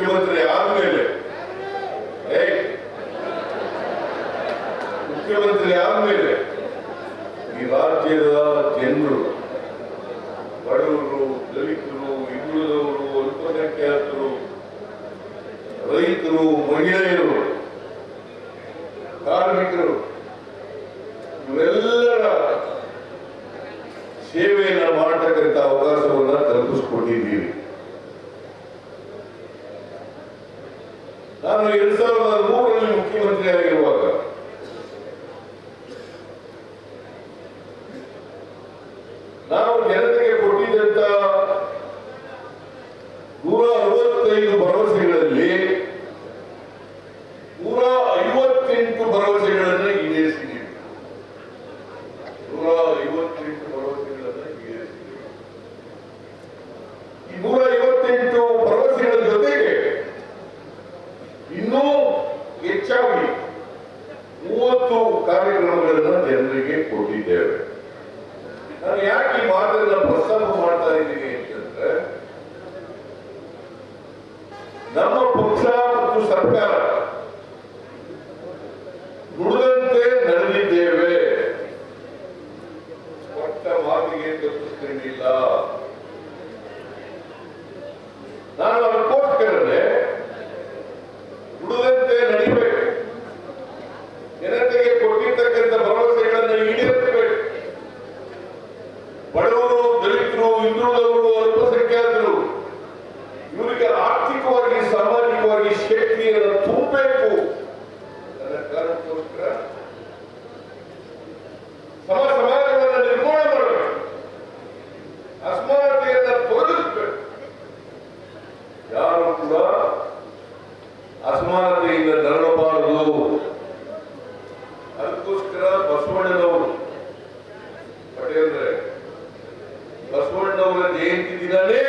ಮುಖ್ಯಮಂತ್ರಿ ಆದ್ಮೇಲೆ. ಮುಖ್ಯಮಂತ್ರಿ ಆದ್ಮೇಲೆ. ಈ ರಾಜ್ಯದ ಜನರು, ಬಡವರು, ದಲಿತರು ಇಂಗ್ಳದವರು ಅಲ್ಪಸಂಖ್ಯಾತರು, ರೈತರು, ಮಹಿಳೆಯರು, ಕಾರ್ಮಿಕರು, ಇವರೆಲ್ಲರ ಸೇವೆಯನ್ನು ಮಾಡತಕ್ಕಂಥ ಅವಕಾಶವನ್ನು ತಲುಪಿಸ್ಕೊಂಡಿದ್ದೀವಿ. ನಾನು ಎರಡ್ ಸಾವಿರದ ಮೂರರಲ್ಲಿ ಮುಖ್ಯಮಂತ್ರಿಯಾಗಿರುವಾಗ ನಾವು ಜನತೆಗೆ ಕೊಟ್ಟಿದ್ದಂತ ನೂರ ಅರವತ್ತೈದು ಭರವಸೆಗಳಲ್ಲಿ ನೂರ ಐವತ್ತೆಂಟು ಭರವಸೆಗಳನ್ನು ಈಡೇರಿಸಿದ್ದೀವಿ. ನೂರ ಐವತ್ತೆಂಟು ಭರವಸೆಗಳನ್ನು ಈಡೇರಿಸಿದ್ದೀವಿ. ಈ ನೂರ ಇನ್ನೂ ಹೆಚ್ಚಾಗಿ ಮೂವತ್ತು ಕಾರ್ಯಕ್ರಮಗಳನ್ನು ಜನರಿಗೆ ಕೊಟ್ಟಿದ್ದೇವೆ. ನಾನು ಯಾಕೆ ಈ ಮಾತನ್ನ ಪ್ರಸ್ತಾಪ ಮಾಡ್ತಾ ಇದ್ದೀನಿ ಅಂತಂದ್ರೆ, ನಮ್ಮ ಪಕ್ಷ ಮತ್ತು ಸರ್ಕಾರ ನುಡಿದಂತೆ ನಡೆದಿದ್ದೇವೆ. ಕೊಟ್ಟ ಮಾತಿಗೆ ತಪ್ಪಿಸ್ಕೊಂಡಿಲ್ಲ ನಾನು ಅದಕ್ಕೋಸ್ಕರನೇ ನುಡಿದಂತೆ ನಡಿಬೇಕು ಜನತೆಗೆ ಕೊಟ್ಟಿರ್ತಕ್ಕಂಥ ಭರವಸೆಗಳನ್ನು ಈಡೇರಿಸಬೇಕು ಬಡವರು ದಲಿತರು ಹಿಂದುಳಿದವರು ಅಲ್ಪಸಂಖ್ಯಾತರು ಇವರಿಗೆ ಆರ್ಥಿಕವಾಗಿ, ಸಾಮಾಜಿಕವಾಗಿ ಶಕ್ತಿಯನ್ನು ತುಂಬಬೇಕು. ಅನ್ನೋ ಕಾರಣಕ್ಕೋಸ್ಕರ ಸಮ ತೊಲಗಿಸಬೇಕು ಯಾರು ಅದಕ್ಕೋಸ್ಕರ ಬಸವಣ್ಣನವರು, ಪಟೇಲ್ರೆ ಬಸವಣ್ಣವರ ಜಯಂತಿ ದಿನನೇ